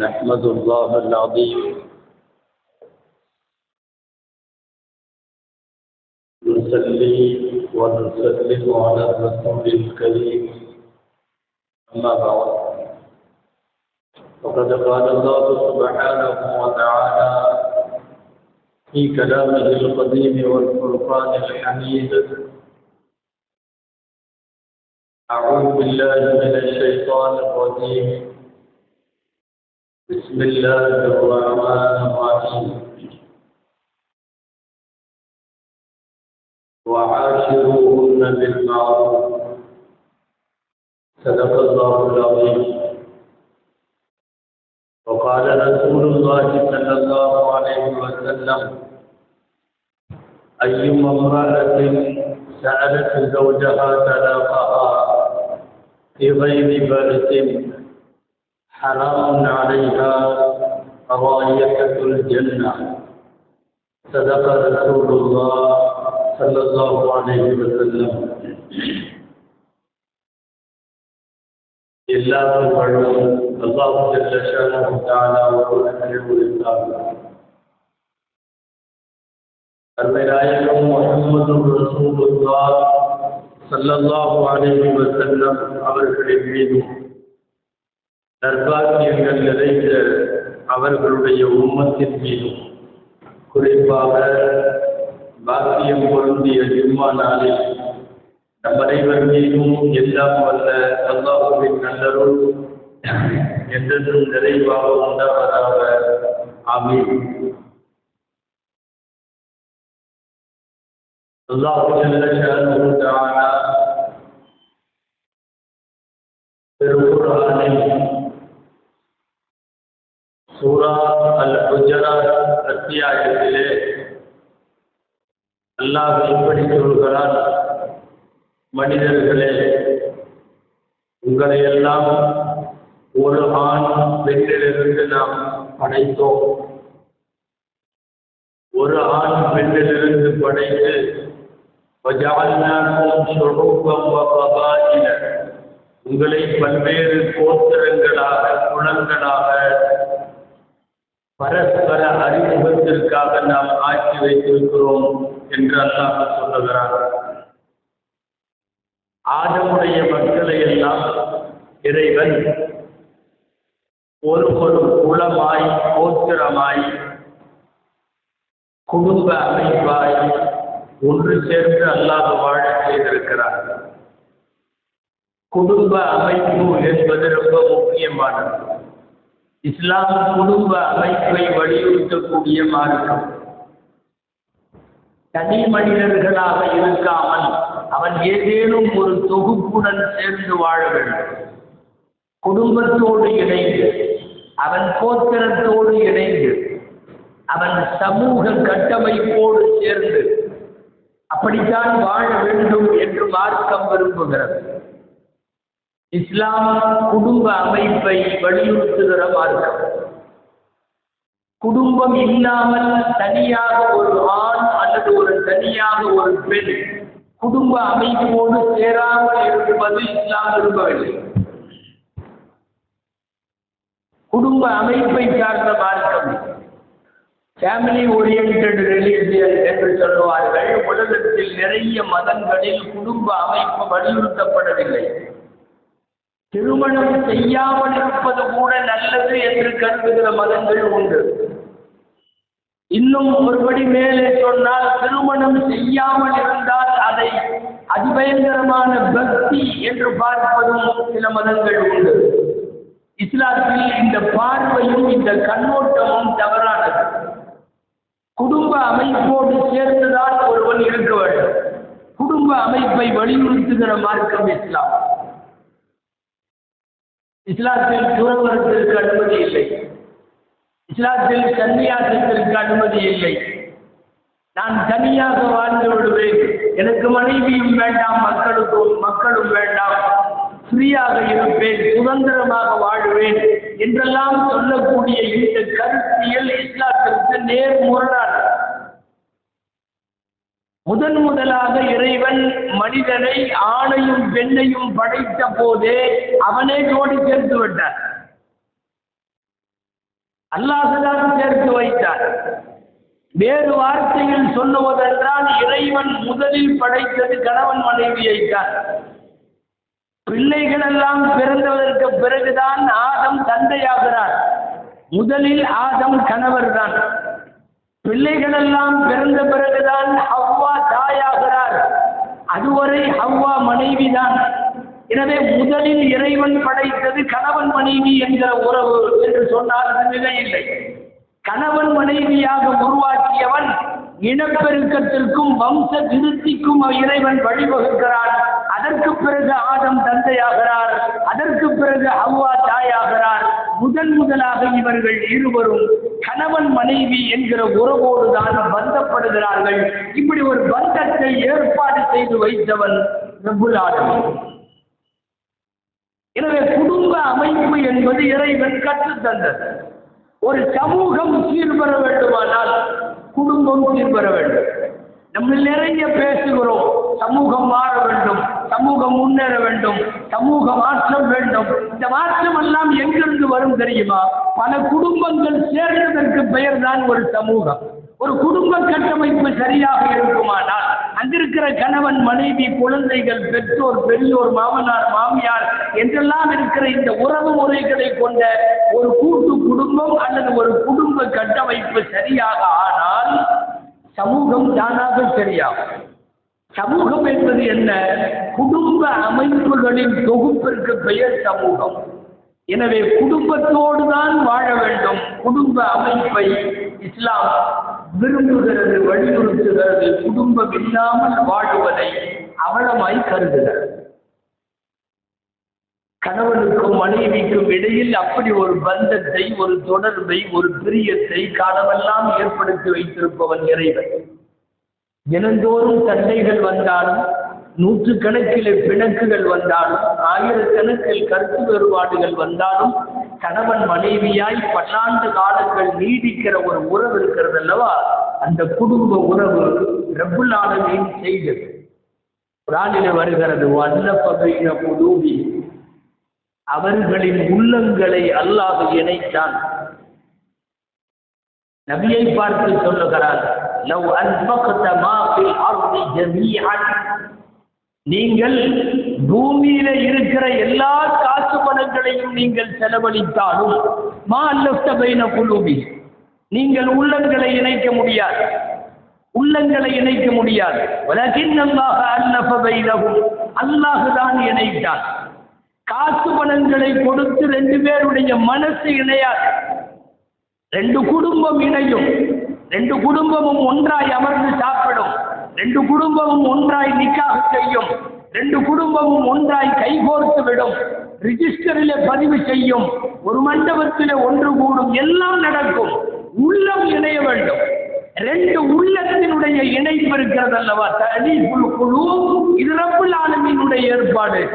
نحمد الله العظيم. نصلي ونسلم على الرسول الكريم. أما بعد. فقد قال الله سبحانه وتعالى في كلامه القديم والفرقان الحميد أعوذ بالله من الشيطان الرجيم. بسم الله الرحمن الرحيم. وعاشروهن بالمعروف. صدق الله العظيم. وقال رسول الله صلى الله عليه وسلم أيما امرأة سألت زوجها طلاقها في غير بأس حرام عليها رائحة الجنة صدق رسول الله صلى الله عليه وسلم எல்லா புகழும் அல்லாஹ் ஜல்ல ஷானஹு தஆலா ஒருவனுக்கே உரித்தாகும் அருமைநாயகம் முஹம்மது ரசூலுல்லாஹ் ஸல்லல்லாஹு அலைஹி வஸல்லம் அவர்களின் மீதும் நற்பாக்கியங்கள் நிறைந்த அவர்களுடைய உம்மத்தின் மீதும் குறிப்பாக பாக்கியம் பொருந்திய ஜும்மா நாளில் நம் அனைவர் மீதும் எல்லாம் வல்ல அல்லாஹுவின் நல்லருள் என்றென்றும் நிறைவாக உண்டாவதாக. ஆமீன். அல்லாஹ் ஜல்ல சூரா அல் குஜராத் அத்தியாயத்திலே அல்லாஹ் எப்படி சொல்கிறார் மனிதர்களே உங்களை எல்லாம் ஒரு ஆண் பெண்ணிலிருந்து நாம் படைத்தோம். ஒரு ஆண் பெண்ணிலிருந்து படைத்து உங்களை பல்வேறு கோத்திரங்களாக குணங்களாக பரஸ்பர அறிமுகத்திற்காக நாம் ஆக்கி வைத்திருக்கிறோம் என்று அல்லாஹ் சொல்லுகிறார் ஆதமுடைய மக்களை எல்லாம் இறைவன் ஒரு ஒரு குளமாய் கோத்திரமாய் குடும்ப அமைப்பாய் ஒன்று சேர்ந்து அல்லாஹ் வாழ செய்திருக்கிறார். குடும்ப அமைப்பு என்பது ரொம்ப முக்கியமானது. இஸ்லாம் குடும்ப அமைப்பை வலியுறுத்தக்கூடிய மார்க்கம். தனி மனிதர்களாக இருக்காமல் அவன் ஏதேனும் ஒரு தொகுப்புடன் சேர்ந்து வாழ வேண்டும். குடும்பத்தோடு இணைந்து அவன் கோத்திரத்தோடு இணைந்து அவன் சமூக கட்டமைப்போடு சேர்ந்து அப்படித்தான் வாழ வேண்டும் என்று மார்க்கம் விரும்புகிறது. இஸ்லாம் குடும்ப அமைப்பை வலியுறுத்துகிற மார்க்கம். குடும்பம் இல்லாமல் தனியாக ஒரு ஆண் அல்லது ஒரு தனியாக ஒரு பெண் குடும்ப அமைப்போடு சேராமல் இருப்பது இஸ்லாம் விரும்பவில்லை. குடும்ப அமைப்பை சார்ந்த மார்க்கம். ஃபேமிலி ஓரியன்ட் ரிலீஜியன் என்று சொல்லுவார்கள். உலகத்தில் நிறைய மதங்களில் குடும்ப அமைப்பு வலியுறுத்தப்படவில்லை. திருமணம் செய்யாமல் இருப்பது கூட நல்லது என்று கருதுகிற மதங்கள் உண்டு. இன்னும் ஒருபடி மேலே சொன்னால் திருமணம் செய்யாமல் இருந்தால் அதை அதிபயங்கரமான பக்தி என்று பார்ப்பதும் சில மதங்கள் உண்டு. இஸ்லாத்தில் இந்த பார்வையும் இந்த கண்ணோட்டமும் தவறானது. குடும்ப அமைப்போடு சேர்ந்துதான் ஒருவன் இருக்க வேண்டும். குடும்ப அமைப்பை வலியுறுத்துகிற மார்க்கம் இஸ்லாம். இஸ்லாத்தில் துறவரத்திற்கு அனுமதி இல்லை. இஸ்லாத்தில் கன்னியாசத்திற்கு அனுமதி இல்லை. நான் தனியாக வாழ்ந்து விடுவேன். எனக்கு மனைவியும் வேண்டாம் மக்களுக்கும் மக்களும் வேண்டாம். ஃப்ரீயாக இருப்பேன் சுதந்திரமாக வாழ்வேன் என்றெல்லாம் சொல்லக்கூடிய இந்த கருத்தியல் இஸ்லாத்திற்கு நேர் நேர்முரணானது. முதன் முதலாக இறைவன் மனிதனை ஆணையும் பெண்ணையும் படைத்த போதே அவனே ஜோடி சேர்த்து விட்டார். அல்லாஹுதான் சேர்த்து வைத்தார். வேறு வார்த்தையில் சொல்லுவதென்றால் இறைவன் முதலில் படைத்தது கணவன் மனைவியைத்தான் பிள்ளைகள் எல்லாம் பிறந்ததற்கு பிறகுதான் ஆதம் தந்தையாகிறார். முதலில் ஆதம் கணவர் தான் பிள்ளைகள் எல்லாம் பிறந்த பிறகுதான் தாயாகிறார். அதுவரை ஹவ்வா மனைவிதான். எனவே முதலில் இறைவன் படைத்தது கணவன் மனைவி என்கிற உறவு என்று சொன்னால் இல்லை கணவன் மனைவியாக உருவாக்கியவன் இனப்பெருக்கத்திற்கும் வம்ச விருத்திக்கும் இறைவன் வழிவகுக்கிறான். அதற்கு பிறகு ஆதம் தந்தையாகிறார். அதற்கு பிறகு அவ்வா தாயாகிறார். முதன் முதலாக இவர்கள் இருவரும் கணவன் மனைவி என்கிற உறவோடு தான் பந்தப்படுகிறார்கள் இப்படி ஒரு பந்தத்தை ஏற்பாடு செய்து வைத்தவன் ரப்புல் எனவே குடும்ப அமைப்பு என்பது இறைவன் கற்றுத்தந்தது ஒரு சமூகம் சீர்பெற வேண்டுமானால் குடும்பம் சீர்பெற வேண்டும். நம்ம நிறைய பேசுகிறோம் சமூகம் மாற வேண்டும் சமூகம் முன்னேற வேண்டும் சமூக மாற்றம் வேண்டும். இந்த மாற்றம் எல்லாம் எங்கிருந்து வரும் தெரியுமா? பல குடும்பங்கள் சேர்ந்ததற்கு பெயர் தான் ஒரு சமூகம். ஒரு குடும்ப கட்டமைப்பு சரியாக இருக்குமானால் அங்கிருக்கிற கணவன் மனைவி குழந்தைகள் பெற்றோர் பெரியோர் மாமனார் மாமியார் என்றெல்லாம் இருக்கிற இந்த உறவு முறைகளை கொண்ட ஒரு கூட்டு குடும்பம் அல்லது ஒரு குடும்ப கட்டமைப்பு சரியாக ஆனால் சமூகம் தானாக சரியாகும். சமூகம் என்பது என்ன? குடும்ப அமைப்புகளின் தொகுப்பிற்கு பெயர் சமூகம். எனவே குடும்பத்தோடு தான் வாழ வேண்டும். குடும்ப அமைப்பை இஸ்லாம் விரும்புகிறது வலியுறுத்துகிறது குடும்பம் இல்லாமல் வாழுவதை அவலமாய் கருதுகிறது கணவனுக்கும் மனைவிக்கும் இடையில் அப்படி ஒரு பந்தத்தை ஒரு தொடர்பை ஒரு பிரியத்தை காலமெல்லாம் ஏற்படுத்தி வைத்திருப்பவன் இறைவன். தினந்தோறும் சண்டைகள் வந்தாலும் நூற்று கணக்கில் பிணக்குகள் வந்தாலும் ஆயிரக்கணக்கில் கருத்து வேறுபாடுகள் வந்தாலும் கணவன் மனைவியாய் பல்லாண்டு காலங்கள் நீடிக்கிற ஒரு உறவு இருக்கிறது அல்லவா? அந்த குடும்ப உறவு ரப்புல் செய்தது. குரானில் வருகிறது வல்ல பகையின குலூபி. அவர்களின் உள்ளங்களை அல்லாஹ் இணைத்தான். நபியை பார்த்து சொல்லுகிறார் லவ் அன்பகத மா ஃபில் அர்தி ஜமீஅன். நீங்கள் பூமியில இருக்கிற எல்லா காசு பணங்களையும் நீங்கள் செலவழித்தாலும் மா அல்லப்த பைன குலூபி நீங்கள் உள்ளங்களை இணைக்க முடியாது. உள்ளங்களை இணைக்க முடியாது. உலகின் அல்லாஹ் அல்லஃப அல்லாஹ் தான் இணைத்தான் காசு பணங்களை கொடுத்து ரெண்டு பேருடைய மனசு இணையாது. ரெண்டு குடும்பம் இணையும். ரெண்டு குடும்பமும் ஒன்றாய் அமர்ந்து சாப்பிடும். ரெண்டு குடும்பமும் ஒன்றாய் நிக்காக செய்யும். ரெண்டு குடும்பமும் ஒன்றாய் கைகோர்த்து விடும். ரிஜிஸ்டரிலே பதிவு செய்யும். ஒரு மண்டபத்திலே ஒன்று கூடும். எல்லாம் நடக்கும். உள்ளம் இணைய வேண்டும். ரெண்டு உள்ளத்தினுடைய இணைப்பு இருக்கிறது அல்லவா? தனி குழு குழு இது ரப்புல் ஆலமீனுடைய ஏற்பாடு.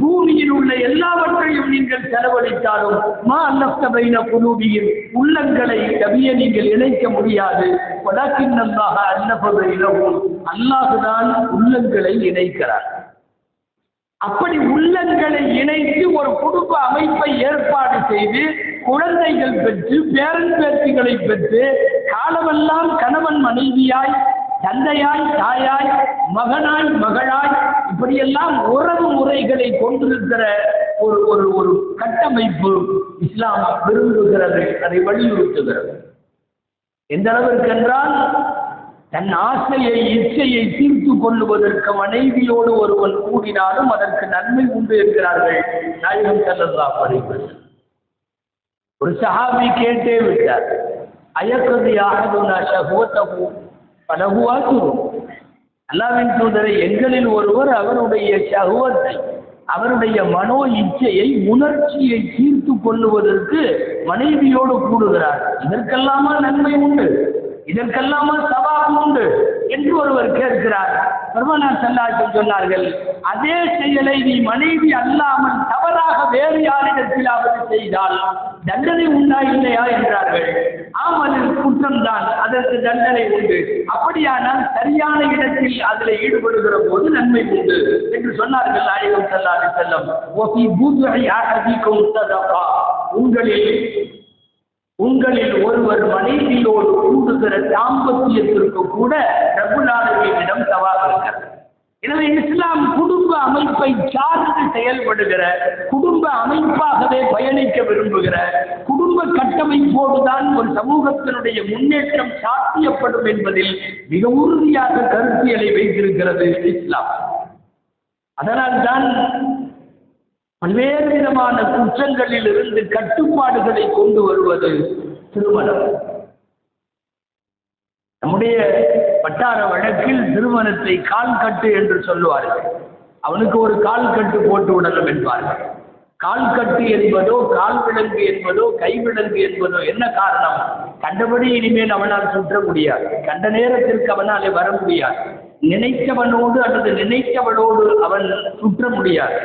பூமியில் உள்ள எல்லாவற்றையும் நீங்கள் செலவழித்தாலும் மா அல்லப்த பைன குழுவியின் உள்ளங்களை கவிய நீங்கள் இணைக்க முடியாது. வலக்கின் அல்லாஹ அல்லபதையிலும் அல்லாஹுதான் உள்ளங்களை இணைக்கிறார். அப்படி உள்ளங்களை இணைத்து ஒரு குடும்ப அமைப்பை ஏற்பாடு செய்து குழந்தைகள் பெற்று பேரன் பேத்திகளை பெற்று காலமெல்லாம் கணவன் மனைவியாய் தந்தையாய் தாயாய் மகனாய் மகளாய் இப்படியெல்லாம் உறவு முறைகளை கொண்டிருக்கிற ஒரு ஒரு ஒரு கட்டமைப்பு இஸ்லாம் விரும்புகிறது அதை வலியுறுத்துகிறது. எந்த அளவிற்கு என்றால் தன் ஆசையை இச்சையை தீர்த்து கொள்ளுவதற்கு மனைவியோடு ஒருவன் கூடினாலும் அதற்கு நன்மை உண்டு என்கிறார்கள் நாயகம் செல்லல்லா பதிவு ஒரு சஹாபி கேட்டே விட்டார் அயக்கது யாரும் ஷஹுவத்தகு பலகுவாத்து அல்லாவின் தூதரை எங்களில் ஒருவர் அவருடைய சகுவத்தை அவருடைய மனோ இச்சையை உணர்ச்சியை தீர்த்து கொள்ளுவதற்கு மனைவியோடு கூடுகிறார். இதற்கெல்லாமா நன்மை உண்டு? இதற்கெல்லாமா சவாபு உண்டு என்று ஒருவர் கேட்கிறார். பெருமனார் செல்லாட்கள் சொன்னார்கள் அதே செயலை நீ மனைவி அல்லாமல் தவறாக வேறு யாரிடத்திலாவது செய்தால் தண்டனை உண்டா இல்லையா என்றார்கள். ஆம் அது குற்றம்தான். அதற்கு தண்டனை உண்டு. அப்படியானால் சரியான இடத்தில் அதில் ஈடுபடுகிற போது நன்மை உண்டு என்று சொன்னார்கள் நாயகம் செல்லாது செல்லம் உங்களில் உங்களில் ஒருவர் மனைவியோடு கூடுகிற தாம்பத்தியத்திற்கு கூட ரகுலாளர்களிடம் சவால் இருக்கிறது எனவே இஸ்லாம் குடும்ப அமைப்பை சார்ந்து செயல்படுகிற குடும்ப அமைப்பாகவே பயணிக்க விரும்புகிற குடும்ப கட்டமைப்போடுதான் ஒரு சமூகத்தினுடைய முன்னேற்றம் சாத்தியப்படும் என்பதில் மிக உறுதியாக கருத்தியலை வைத்திருக்கிறது இஸ்லாம். அதனால்தான் பல்வேறு விதமான குற்றங்களில் இருந்து கட்டுப்பாடுகளை கொண்டு வருவது திருமணம். நம்முடைய வட்டார வழக்கில் திருமணத்தை கால் கட்டு என்று சொல்லுவார்கள். அவனுக்கு ஒரு கால் கட்டு போட்டு விடணும் என்பார்கள். கால் கட்டு என்பதோ கால் விலங்கு என்பதோ கை விலங்கு என்பதோ என்ன காரணம்? கண்டபடி இனிமேல் அவனால் சுற்ற முடியாது. கண்ட நேரத்திற்கு அவனாலே வர முடியாது. நினைத்தவனோடு அல்லது நினைத்தவளோடு அவன் சுற்ற முடியாது.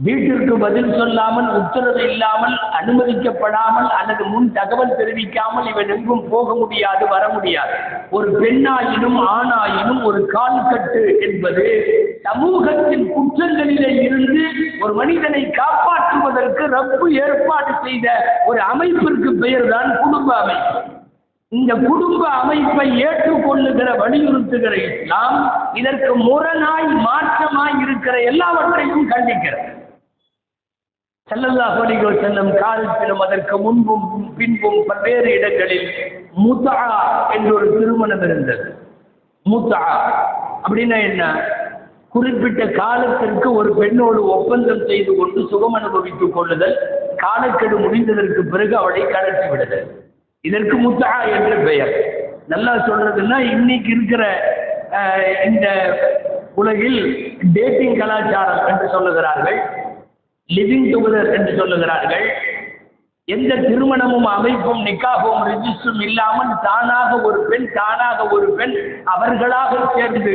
வீட்டிற்கு பதில் சொல்லாமல் உத்தரவு இல்லாமல் அனுமதிக்கப்படாமல் அல்லது முன் தகவல் தெரிவிக்காமல் இவன் எங்கும் போக முடியாது வர முடியாது. ஒரு பெண்ணாயினும் ஆணாயினும் ஒரு கால் கட்டு என்பது சமூகத்தின் குற்றங்களிலே இருந்து ஒரு மனிதனை காப்பாற்றுவதற்கு ரப்பு ஏற்பாடு செய்த ஒரு அமைப்பிற்கு பெயர்தான் குடும்ப அமைப்பு. இந்த குடும்ப அமைப்பை ஏற்றுக்கொள்ளுகிற வலியுறுத்துகிற இஸ்லாம் இதற்கு முரணாய் மாற்றமாய் இருக்கிற எல்லாவற்றையும் கண்டிக்கிறது. செல்லல்லாஹு அலைஹி செல்லும் காலத்திலும் அதற்கு முன்பும் பின்பும் பல்வேறு இடங்களில் முத்தா என்ற ஒரு திருமணம் இருந்தது. முத்தா அப்படின்னா என்ன? குறிப்பிட்ட காலத்திற்கு ஒரு பெண்ணோடு ஒப்பந்தம் செய்து கொண்டு சுகம் அனுபவித்துக் கொள்ளுதல் காலக்கெடு முடிந்ததற்கு பிறகு அவளை கலட்டி விடுதல். இதற்கு முத்தா என்று பெயர். நல்லா சொல்றதுன்னா இன்னைக்கு இருக்கிற இந்த உலகில் டேட்டிங் கலாச்சாரம் என்று சொல்லுகிறார்கள். லிவிங் டுகெதர் என்று சொல்லுகிறார்கள். எந்த திருமணமும் அமைப்பும் நிக்காகவும் ரிஜிஸ்டரும் இல்லாமல் தானாக ஒரு பெண் தானாக ஒரு பெண் அவர்களாக சேர்ந்து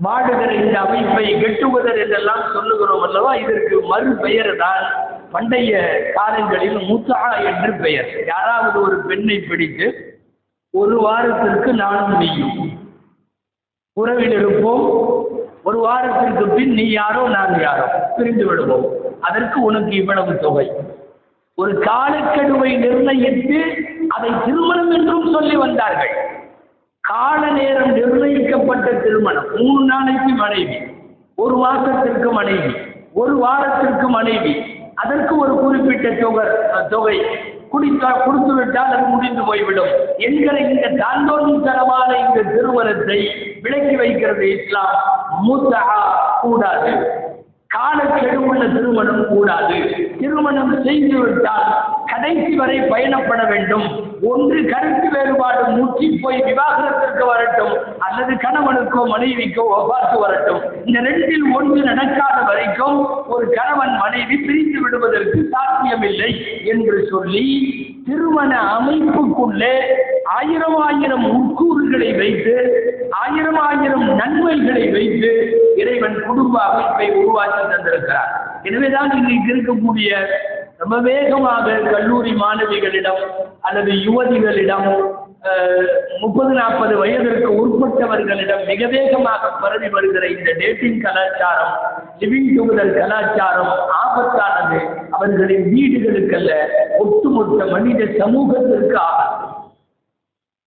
வாடுகிற இந்த அமைப்பை கெட்டுவதர் என்றெல்லாம் சொல்லுகிறோம் அல்லவா? இதற்கு மறுபெயர் தான் பண்டைய காலங்களில் முத்தா என்று பெயர். யாராவது ஒரு பெண்ணை பிடித்து ஒரு வாரத்திற்கு நானும் நீயும் உறவில் இருப்போம். ஒரு வாரத்திற்கு பின் நீ யாரோ நான் யாரோ. பிரிந்து விடுவோம். அதற்கு உனக்கு இவ்வளவு தொகை. ஒரு காலக்கெடுவை நிர்ணயித்து அதை திருமணம் என்றும் சொல்லி வந்தார்கள். கால நேரம் நிர்ணயிக்கப்பட்ட திருமணம். மூணு நாளைக்கு மனைவி. ஒரு மாசத்திற்கு மனைவி. ஒரு வாரத்திற்கு மனைவி. அதற்கு ஒரு குறிப்பிட்ட தொகை தொகை. குடித்தா கொடுத்து விட்டால் அது முடிந்து போய்விடும். என்கிற இந்த தாந்தோன்னித்தனமான இந்த திருமணத்தை விலக்கி வைக்கிறது இஸ்லாம். மூத்தகா கூடாது. காலக்கெடுவுள்ள திருமணம் கூடாது. திருமணம் செய்துவிட்டால் கடைசி வரை பயணப்பட வேண்டும். ஒன்று கருத்து வேறுபாடு முற்றி போய் விவாகரத்திற்கு வரட்டும் அல்லது கணவனுக்கோ மனைவிக்கோ ஒவ்வாறு வரட்டும். இந்த ரெண்டில் ஒன்று நடக்காத வரைக்கும் ஒரு கணவன் மனைவி பிரிந்து விடுவதற்கு சாத்தியமில்லை என்று சொல்லி திருமண அமைப்புக்குள்ளே ஆயிரம் ஆயிரம் உட்கூறுகளை வைத்து ஆயிரம் ஆயிரம் நன்மைகளை வைத்து இறைவன் குடும்ப அமைப்பை உருவாக்கி தந்திருக்கிறார். எனவேதான் இன்றைக்கு இருக்கக்கூடிய ரொம்ப வேகமாக கல்லூரி மாணவிகளிடம் அல்லது யுவதிகளிடம் முப்பது நாற்பது வயதிற்கு உட்பட்டவர்களிடம் மிக வேகமாக பரவி வருகிற இந்த டேட்டிங் கலாச்சாரம் லிவிங் டுகெதர் கலாச்சாரம் ஆபத்தானது. அவர்களின் வீடுகளுக்கல்ல ஒட்டுமொத்த மனித சமூகத்திற்கு ஆபத்து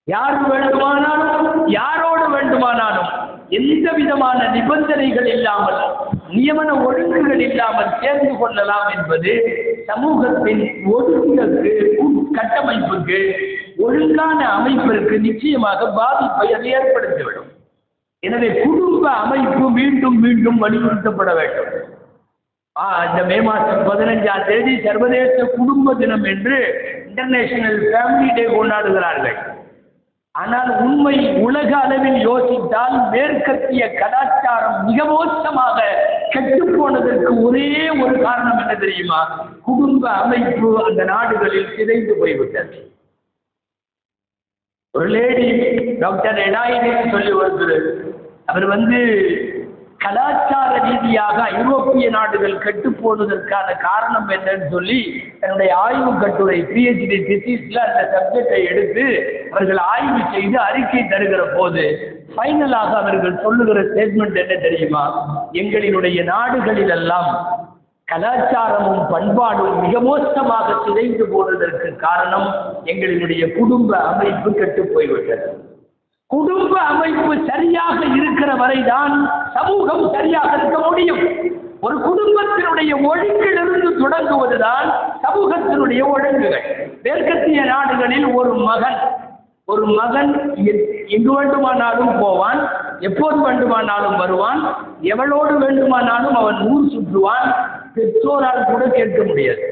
யார் வேண்டுமானாலும் யாரோடு வேண்டுமானாலும் எந்த விதமான நிபந்தனைகள் இல்லாமல் நியமன ஒழுங்குகள் இல்லாமல் சேர்ந்து கொள்ளலாம் என்பது சமூகத்தின் ஒழுங்குக்கு உட்கட்டமைப்புக்கு ஒழுங்கான அமைப்பிற்கு நிச்சயமாக பாதிப்பை அது ஏற்படுத்திவிடும். எனவே குடும்ப அமைப்பு மீண்டும் மீண்டும் வலியுறுத்தப்பட வேண்டும். ஆ, இந்த மே மாதம் பதினஞ்சாம் தேதி சர்வதேச குடும்ப தினம் என்று இன்டர்நேஷனல் ஃபேமிலி டே கொண்டாடுகிறார்கள். ஆனால் உண்மை உலக அளவில் யோசித்தால் மேற்கத்திய கலாச்சாரம் மிக மோசமாக கெட்டுப்போனதற்கு ஒரே ஒரு காரணம் என்ன தெரியுமா? குடும்ப அமைப்பு அந்த நாடுகளில் சிதைந்து போய்விட்டது. ஒரு லேடி டாக்டர் எடாயின்னு சொல்லி ஒருத்தர் அவர் வந்து கலாச்சார ரீதியாக ஐரோப்பிய நாடுகள் கெட்டு போனதற்கான காரணம் என்னன்னு சொல்லி தன்னுடைய ஆய்வு கட்டுரை பிஹெச்டி திசிஸ்ல அந்த சப்ஜெக்டை எடுத்து அவர்கள் ஆய்வு செய்து அறிக்கை தருகிற போது ஃபைனலாக அவர்கள் சொல்லுகிற ஸ்டேட்மெண்ட் என்ன தெரியுமா? எங்களினுடைய நாடுகளிலெல்லாம் கலாச்சாரமும் பண்பாடும் மிக மோசமாக சிதைந்து போனதற்கு காரணம் எங்களினுடைய குடும்ப அமைப்பு கெட்டு போய்விட்டது. குடும்ப அமைப்பு சரியாக இருக்கிற வரைதான் சமூகம் சரியாக இருக்க முடியும். ஒரு குடும்பத்தினுடைய ஒழுங்கிலிருந்து தொடங்குவதுதான் சமூகத்தினுடைய ஒழுங்குகள். மேற்கத்திய நாடுகளில் ஒரு மகன் ஒரு மகன் எங்கு வேண்டுமானாலும் போவான் எப்போது வேண்டுமானாலும் வருவான் எவளோடு வேண்டுமானாலும் அவன் ஊர் சுற்றுவான் பெற்றோரால் கூட கேட்க முடியாது.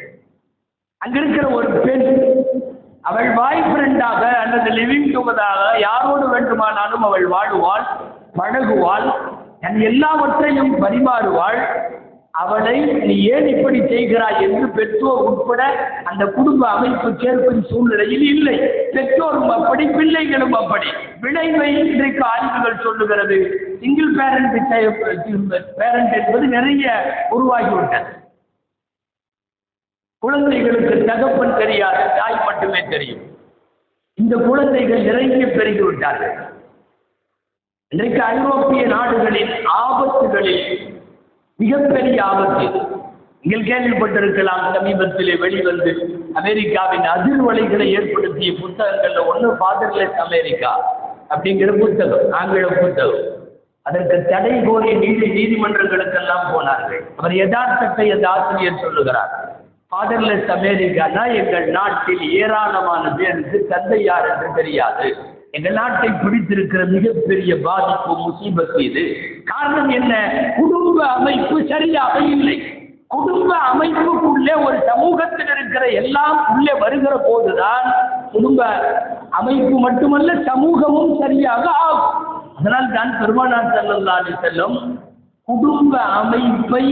அங்கிருக்கிற ஒரு பெண் அவள் பாய் ஃப்ரெண்டாக அல்லது லிவிங் டுகதாக யாரோடு வேண்டுமானாலும் அவள் வாழுவாள் பழகுவாள் தன் எல்லாவற்றையும் பரிமாறுவாள். அவளை நீ ஏன் இப்படி செய்கிறாய் என்று பெற்றோர் உட்பட அந்த குடும்ப அமைப்பு கேட்கும் சூழ்நிலையில் இல்லை. பெற்றோரும் அப்படி பிள்ளைகளும் அப்படி. விளைவை இன்றைக்கு ஆய்வுகள் சொல்லுகிறது. சிங்கிள் பேரண்ட் பேரண்ட் என்பது நிறைய உருவாகிவிட்டது. குழந்தைகளுக்கு தகப்பன் தெரியாது தாய் மட்டுமே தெரியும். இந்த குழந்தைகள் நிறைய பெருகி விட்டார்கள். இன்றைக்கு ஐரோப்பிய நாடுகளின் ஆபத்துகளில் மிகப்பெரிய ஆபத்து. நீங்கள் கேள்விப்பட்டிருக்கலாம் சமீபத்திலே வெளிவந்து அமெரிக்காவின் அதிர்வலைகளை ஏற்படுத்திய புத்தகங்கள்ல ஒன்று ஃபாதர்லெஸ் அமெரிக்கா அப்படிங்கிற புத்தகம் ஆங்கில புத்தகம். அதற்கு தடை கோரி நீதி நீதிமன்றங்களுக்கெல்லாம் போனார்கள். அவர் யதார்த்தத்தை அந்த ஆசிரியர் சொல்லுகிறார். ஃபாதர்லெஸ் அமெரிக்கானா எங்கள் நாட்டில் ஏராளமான பேருக்கு தந்தை யார் என்று தெரியாது. எங்கள் நாட்டை பிடித்திருக்கிற மிகப்பெரிய பாதிப்பு முசீபத்து இது காரணம் என்ன? குடும்ப அமைப்பு சரியாக இல்லை. குடும்ப அமைப்புக்குள்ளே ஒரு சமூகத்தில் இருக்கிற எல்லாம் உள்ளே வருகிற போதுதான் குடும்ப அமைப்பு மட்டுமல்ல சமூகமும் சரியாக ஆகும். அதனால் தான் பெருமானார் செல்லல்லா செல்லும் குடும்ப அமைப்பை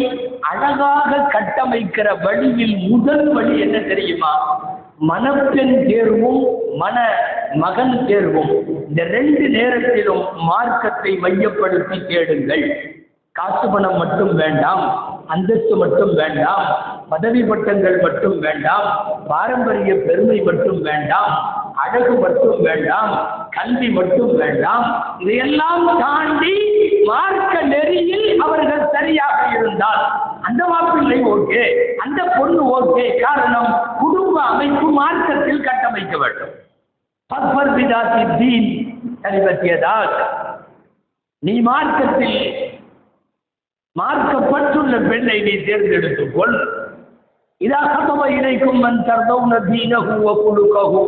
அழகாக கட்டமைக்கிற வழியில் முதல் வழி என்ன தெரியுமா? மணப்பெண் தேர்வும் மன மகன் தேர்வும். இந்த ரெண்டு நேரத்திலும் மார்க்கத்தை மையப்படுத்தி தேடுங்கள். காசு பணம் மட்டும் வேண்டாம் அந்தஸ்து மட்டும் வேண்டாம் பதவி பட்டங்கள் மட்டும் வேண்டாம் பாரம்பரிய பெருமை மட்டும் வேண்டாம் அழகு மட்டும் வேண்டாம் கல்வி மட்டும் வேண்டாம். இதையெல்லாம் தாண்டி மார்க்க நெறியில் அவர்கள் சரியாக இருந்தால் அந்த மாப்பிள்ளை ஓகே. அந்த பொண்ணு ஓகே. காரணம் குடும்ப அமைப்பு மார்க்கத்தில் கட்டமைக்க வேண்டும். தீன் நீ மார்க்கத்தில் மார்க்கப்பட்டுள்ள பெண்ணை நீ தேர்ந்தெடுத்துக் கொள். இதா கதவ இணைக்கும் மன் தர்தௌன தீனகு வ குலுககு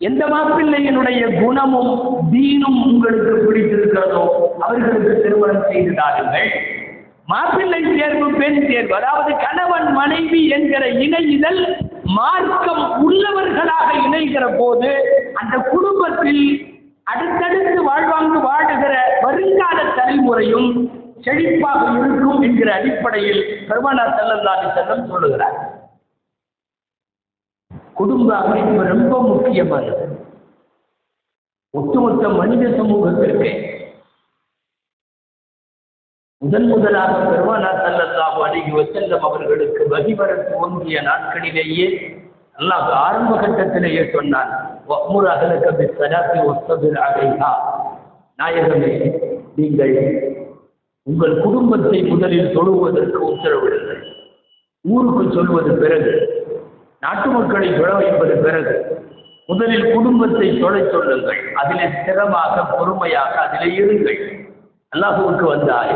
எந்த மாப்பிள்ளையினுடைய குணமும் தீனும் உங்களுக்கு பிடித்திருக்கிறதோ அவர்களுக்கு திருமணம் செய்து தாருங்கள். மாப்பிள்ளை தேர்வு பெண் தேர்வு அதாவது கணவன் மனைவி என்கிற இணையிதழ் மார்க்கம் உள்ளவர்களாக இணைகிற போது அந்த குடும்பத்தில் அடுத்தடுத்து வாழ்வாங்கு வாழுகிற வருங்கால தலைமுறையும் செழிப்பாக இருக்கும் என்கிற அடிப்படையில் பெருமானார் செல்லல்லாதி செல்லம் சொல்லுகிறார். குடும்ப அமைப்பு ரொம்ப முக்கியமானது. ஒட்டுமொத்த மனித சமூகத்திற்கு முதன் முதலாக பெருமானார் ஸல்லல்லாஹு அலைஹி வஸல்லம் அவர்களுக்கு வகிவர துவங்கிய நாட்களிலேயே அல்லாஹ் ஆரம்ப கட்டத்திலேயே சொன்னான் வஅமுர் அஹ்லக பிஸ்ஸலாத்தி வஸ்தபிர் நாயகமே நீங்கள் உங்கள் குடும்பத்தை முதலில் தொழுவதற்கு உத்தரவிடுங்கள். ஊருக்கு சொல்வது பிறகு நாட்டு மக்களை தொழ வைப்பது பிறகு முதலில் குடும்பத்தை தொலை சொல்லுங்கள். அதிலே ஸ்திரமாக பொறுமையாக அதிலே இருங்கள். அல்லாஹுவுக்கு வந்தாய்.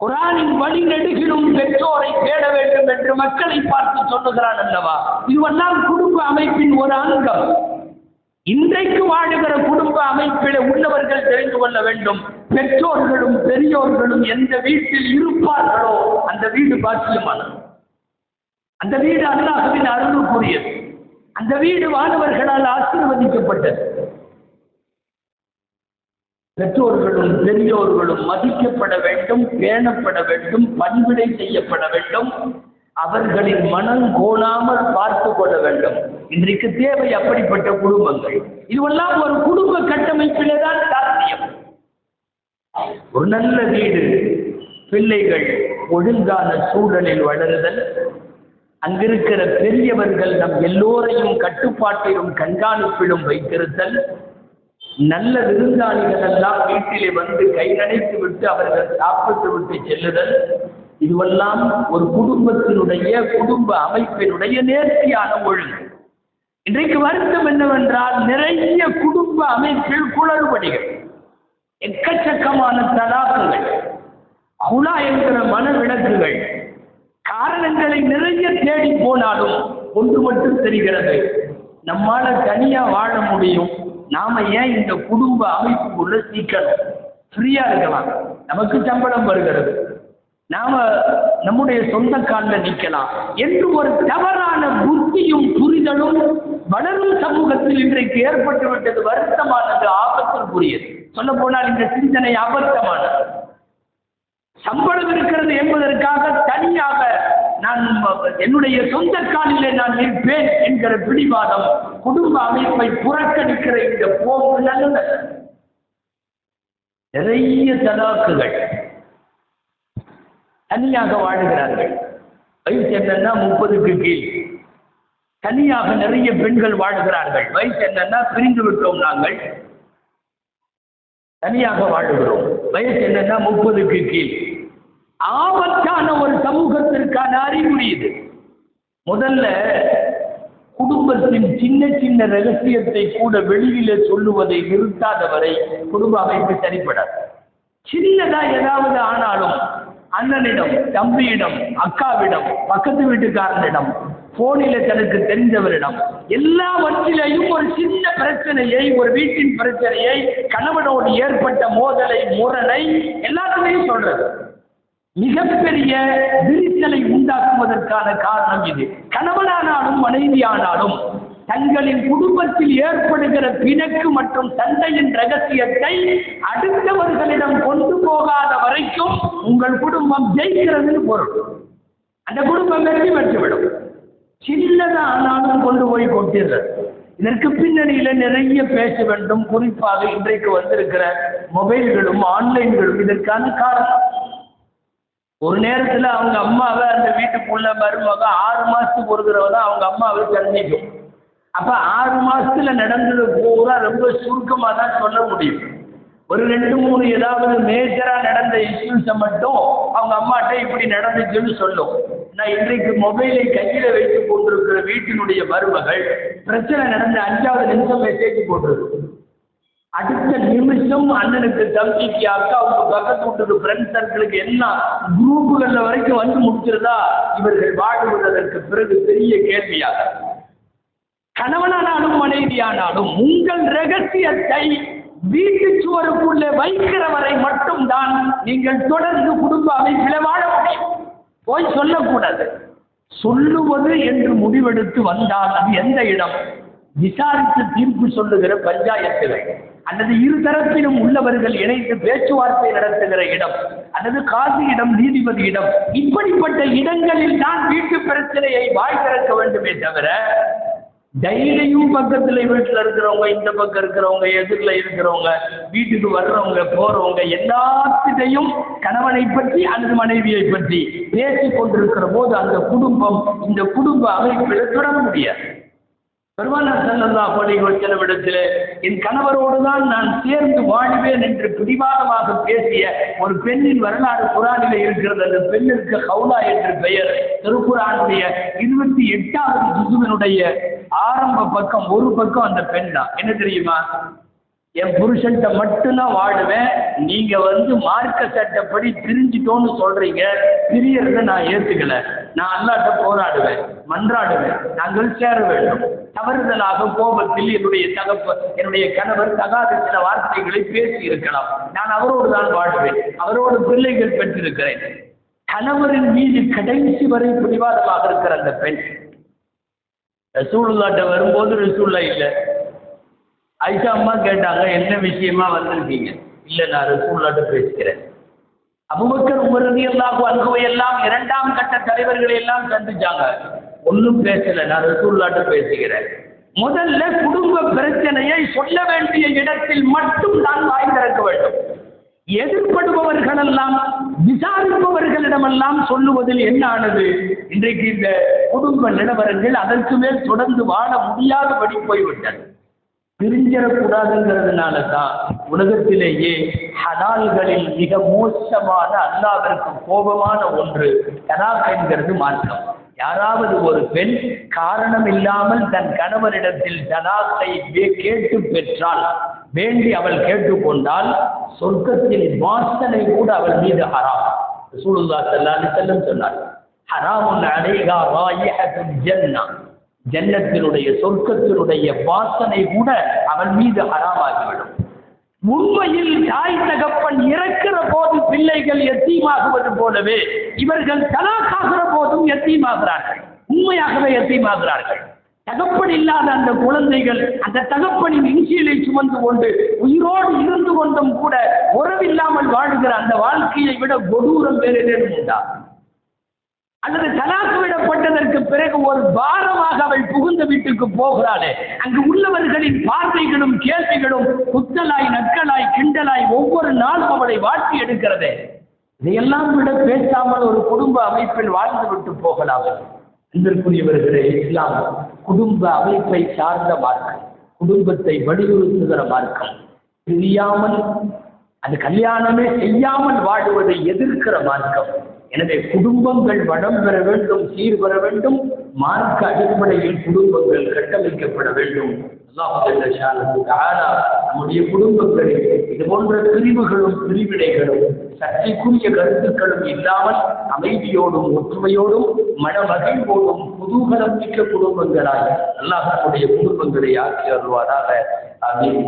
குரானின் வழி நெடுகிலும் பெற்றோரை தேட வேண்டும் என்று மக்களை பார்த்து சொல்லுகிறான் அல்லவா? இதுவெல்லாம் குடும்ப அமைப்பின் ஒரு அங்கம். இன்றைக்கு வாழுகிற குடும்ப அமைப்பில் உள்ளவர்கள் தெரிந்து கொள்ள வேண்டும். பெற்றோர்களும் பெரியோர்களும் எந்த வீட்டில் இருப்பார்களோ அந்த வீடு பாக்கியமானது. அந்த வீடு அல்லாஹுவின் அருளுக்குரியது அந்த வீடு வானவர்களால் ஆசீர்வதிக்கப்பட்டது. பெற்றோர்களும் பெரியோர்களும் மதிக்கப்பட வேண்டும் பேணப்பட வேண்டும் பணிவிடை செய்யப்பட வேண்டும் அவர்களின் மனம் கோணாமல் பார்த்து கொள்ள வேண்டும். இன்றைக்கு தேவை அப்படிப்பட்ட குடும்பங்கள். இதுவெல்லாம் ஒரு குடும்ப கட்டமைப்பிலே தான் சாத்தியம். ஒரு நல்ல வீடு பிள்ளைகள் ஒழுங்கான சூழலில் வளருதல் அங்கிருக்கிற பெரியவர்கள் நம் எல்லோரையும் கட்டுப்பாட்டிலும் கண்காணிப்பிலும் வைத்திருத்தல். நல்ல விருந்தாளிகள் எல்லாம் வீட்டிலே வந்து கை நனைத்து விட்டு அவர்கள் சாப்பிட்டு விட்டு செல்லுதல். இதுவெல்லாம் ஒரு குடும்பத்தினுடைய குடும்ப அமைப்பினுடைய நேர்த்தியான ஒழுங்கு. இன்றைக்கு வருத்தம் என்னவென்றால் நிறைய குடும்ப அமைப்பில் குளறுபடிகள் எக்கச்சக்கமான தலாக்குகள் குழா என்கிற மனவிளக்குகள் காரணங்களை நிறைய தேடி போனாலும் ஒன்று மட்டும் தெரிகிறது. நம்மால தனியா வாழ முடியும். நாம ஏன் இந்த குடும்ப அமைப்புக்குள்ள சீக்கணும்? ஃப்ரீயா இருக்கலாம். நமக்கு சம்பளம் வருகிறது. நாம நம்முடைய சொந்த காலில் நிற்கலாம் என்று ஒரு தவறான புத்தியும் புரிதலும் வளரும் சமூகத்தில் இன்றைக்கு ஏற்பட்டுவிட்டது வருத்தமானது ஆபத்திற்குரியது சொல்ல போனால் இந்த சிந்தனை அபத்தமானது சம்பளம் இருக்கிறது என்பதற்காக தனியாக நான் என்னுடைய சொந்த காலிலே நான் நிற்பேன் என்கிற பிடிவாதம் குடும்ப அமைப்பை புறக்கணிக்கிற இந்த போக்கு நல்ல நிறைய தலாக்குகள். தனியாக வாழுகிறார்கள். வயசு என்னன்னா முப்பதுக்கு கீழ். தனியாக நிறைய பெண்கள் வாழுகிறார்கள். வயசு என்னன்னா பிரிந்து விட்டோம் நாங்கள். தனியாக வாழுகிறோம். வயசு என்னன்னா முப்பதுக்கு கீழ். ஆபத்தான ஒரு சமூகத்திற்கான அறிகுறி இது. முதல்ல குடும்பத்தின் சின்ன சின்ன ரகசியத்தை கூட வெளியில சொல்லுவதை நிறுத்தாத வரை குடும்ப அமைப்பு சரிப்படாது. சின்னதா ஏதாவது ஆனாலும் அண்ணனிடம் தம்பியிடம் அக்காவிடம் பக்கத்து வீட்டுக்காரனிடம் போனில தனக்கு தெரிந்தவரிடம் எல்லாவற்றிலையும் ஒரு சின்ன பிரச்சனையை ஒரு வீட்டின் பிரச்சனையை கணவனோடு ஏற்பட்ட மோதலை முரணை எல்லாத்துலையும் சொல்றது. மிகப்பெரிய விரிசலை உண்டாக்குவதற்கான காரணம் இது. கணவனானாலும் மனைவியானாலும் தங்களின் குடும்பத்தில் ஏற்படுகிற பிணக்கு மற்றும் சண்டையின் ரகசியத்தை அடுத்தவர்களிடம் கொண்டு போகாத வரைக்கும் உங்கள் குடும்பம் ஜெயிக்கிறதுன்னு பொருள். அந்த குடும்பம் வெற்றி பெற்றுவிடும். சின்னதா ஆனாலும் கொண்டு போய் கொட்டிடுறது. இதற்கு பின்னணியில நிறைய பேச வேண்டும். குறிப்பாக இன்றைக்கு வந்திருக்கிற மொபைல்களும் ஆன்லைன்களும் இதற்கான காரணம். ஒரு நேரத்துல அவங்க அம்மாவை அந்த வீட்டுக்குள்ள மருமக ஆறு மாசத்துக்கு ஒரு தடவை தான் அவங்க அம்மாவை தெரிஞ்சிக்கும் அப்ப ஆறு மாசத்துல நடந்தது பூரா ரொம்ப சுருக்கமா தான் சொல்ல முடியும். ஒரு ரெண்டு மூணு ஏதாவது மேஜரா நடந்த இஷ்யூஸை மட்டும் அவங்க அம்மாட்ட இப்படி நடந்துச்சுன்னு சொல்லும். நான் இன்றைக்கு மொபைலை கையில வைத்து கொண்டிருக்கிற வீட்டினுடைய மருமகள் பிரச்சனை நடந்த அஞ்சாவது நிமிஷம் மெசேஜ் போட்டிருக்கு. அடுத்த நிமிஷம் அண்ணனுக்கு தம்பிக்கு அக்காவுக்கு பக்கத்து வீட்டுக்கு ஃப்ரெண்ட் சர்க்கிளுக்கு எல்லாம் குரூப்புகள்ல வரைக்கும் வந்து முடிச்சிருந்தா இவர்கள் வாழ்வதற்கு பிறகு பெரிய கேள்வியாக கணவனானாலும் மனைவியானாலும் உங்கள் ரகசியத்தை வீட்டு சுவருக்குள்ளே வைக்கிறவரை மட்டும்தான் நீங்கள் தொடர்ந்து குடும்ப அமைப்பில வாழ முடியும். போய் சொல்லக்கூடாது. சொல்லுவது என்று முடிவெடுத்து வந்தால் அது எந்த இடம்? விசாரித்து தீர்ப்பு சொல்லுகிற பஞ்சாயத்து வேண்டும் அல்லது இரு தரப்பிலும் உள்ளவர்கள் இணைந்து பேச்சுவார்த்தை நடத்துகிற இடம் அல்லது காசியிடம் நீதிபதியிடம் இப்படிப்பட்ட இடங்களில் தான் வீட்டு பிரச்சனையை வாய் திறக்க வேண்டுமே தவிர தைரியம் பக்கத்துல வீட்டுல இருக்கிறவங்க இந்த பக்கம் இருக்கிறவங்க எதிரில் இருக்கிறவங்க வீட்டுக்கு வர்றவங்க போறவங்க எல்லாத்திட்டையும் கணவனை பற்றி அல்லது மனைவியை பற்றி பேசிக் கொண்டிருக்கிற போது அந்த குடும்பம் இந்த குடும்ப அமைப்பில் தொடர முடியாது பெருமானார் ஸல்லல்லாஹு அலைஹி வஸல்லம் இடத்திலே என் கணவரோடு தான் நான் சேர்ந்து வாழ்வேன் என்று பிடிவாதமாக பேசிய ஒரு பெண்ணின் வரலாறு குரானிலே இருக்கிறது. அந்த பெண்ணிற்கு ஹவுலா என்று பெயர். திருக்குறானுடைய இருபத்தி எட்டாவது ஜிசுவனுடைய ஆரம்ப பக்கம் ஒரு பக்கம் அந்த பெண் தான். என்ன தெரியுமா? என் புருஷன்கிட்ட மட்டும்தான் வாடுவேன். நீங்க வந்து மார்க்க சட்டப்படி பிரிஞ்சிட்டோன்னு சொல்றீங்க. பிரியறத நான் ஏத்துக்கல. நான் அல்லாட்ட போராடுவேன் மன்றாடுவேன். நாங்கள் சேர வேண்டும். தவறுதலாக கோபத்தில் என்னுடைய தகப்ப என்னுடைய கணவர் தகாத சில வார்த்தைகளை பேசி இருக்கலாம் நான் அவரோடு தான் வாழ்வேன் அவரோடு பிள்ளைகள் பெற்றிருக்கிறேன். கணவரின் மீது கடைசி வரை பிடிவாதமாக இருக்கிற அந்த பெண். ரசூலுல்லாட்ட வரும்போது ரசூல்லா இல்லை. ஐஷா அம்மா கேட்டாங்க என்ன விஷயமா வந்திருக்கீங்க? இல்லை நான் ரசூல்லாட்ட பேசிக்கிறேன். அபுபக்கர் உமரதி எல்லாம் அனுபவம் எல்லாம் இரண்டாம் கட்ட தலைவர்களை எல்லாம் சந்திச்சாங்க. ஒன்றும் பேசல நான் ரசூல்லாட்டு பேசுகிறேன் முதல்ல குடும்ப பிரச்சனையை சொல்ல வேண்டிய இடத்தில் மட்டும் தான் வாய் திறக்க வேண்டும். எதிர்படுபவர்களெல்லாம் விசாரிப்பவர்களிடமெல்லாம் சொல்லுவதில் என்ன ஆனது? இன்றைக்கு இந்த குடும்ப நிலவரங்கள் அதற்கு மேல் தொடர்ந்து வாழ முடியாதபடி போய்விட்டது. பிரிஞ்சிடக்கூடாதுங்கிறதுனால தான் உலகத்திலேயே ஹலால்களில் மிக மோசமான அல்லாவிற்கு கோபமான ஒன்று தலாக் என்கிறது மாற்றம் யாராவது ஒரு பெண் காரணம் இல்லாமல் தன் கணவரிடத்தில் தலாக்கை கேட்டு பெற்றால் வேண்டி அவள் கேட்டுக்கொண்டால் சொர்க்கத்தில் வாசனை கூட அவள் மீது ஹராம். சூழ்நிலை செல்லும் சொன்னார் ஹராமுன் அடைகா ராயிஹத்துல் ஜன்னா ஜன்னத்தினுடைய சொர்க்கத்தினுடைய வாசனை கூட அவன் மீது ஹராமாகிவிடும். உண்மையில் தாய் தகப்பன் இறக்கிற போது பிள்ளைகள் எத்தீமாகுவது போலவே இவர்கள் தலாக்காகிற போதும் எத்தீமாகிறார்கள். உண்மையாகவே எத்தீமாகிறார்கள். தகப்பன் இல்லாத அந்த குழந்தைகள் அந்த தகப்பனின் இன்சியலை சுமந்து கொண்டு உயிரோடு இருந்து கொண்டும் கூட உறவில்லாமல் வாழுகிற அந்த வாழ்க்கையை விட கொடூரம் வேறு ஏதேனும் உண்டா? அல்லது தலாக்கு விடப்பட்டதற்கு பிறகு ஒரு பாரமாக அவள் புகுந்த வீட்டுக்கு போகிறாளே. அங்கு உள்ளவர்களின் பார்வைகளும் கேள்விகளும் குத்தலாய் நக்கலாய் கிண்டலாய் ஒவ்வொரு நாளும் அவளை வாட்டி எடுக்கிறதே. இதையெல்லாம் விட பேசாமல் ஒரு குடும்ப அமைப்பில் வாழ்ந்து விட்டு போகலாம். இதற்குரியவர்களே இஸ்லாம் குடும்ப அமைப்பை சார்ந்த மார்க்கம். குடும்பத்தை வலியுறுத்துகிற மார்க்கம். தெரியாமல் அது கல்யாணமே செய்யாமல் வாழ்வதை எதிர்க்கிற மார்க்கம். எனவே குடும்பங்கள் வளம் பெற வேண்டும் சீர் பெற வேண்டும் மார்க்க அடிப்படையில் குடும்பங்கள் கட்டமைக்கப்பட வேண்டும். நம்முடைய குடும்பங்களில் இது போன்ற பிரிவுகளும் பிரிவினைகளும் சர்ச்சைக்குரிய கருத்துக்களும் இல்லாமல் அமைதியோடும் ஒற்றுமையோடும் மனமகிழ்வோடும் குதூகலம் மிக்க குடும்பங்களாய் அல்லாஹ் நம்முடைய குடும்பங்களை ஆக்கி வருவாராக ஆமீன்.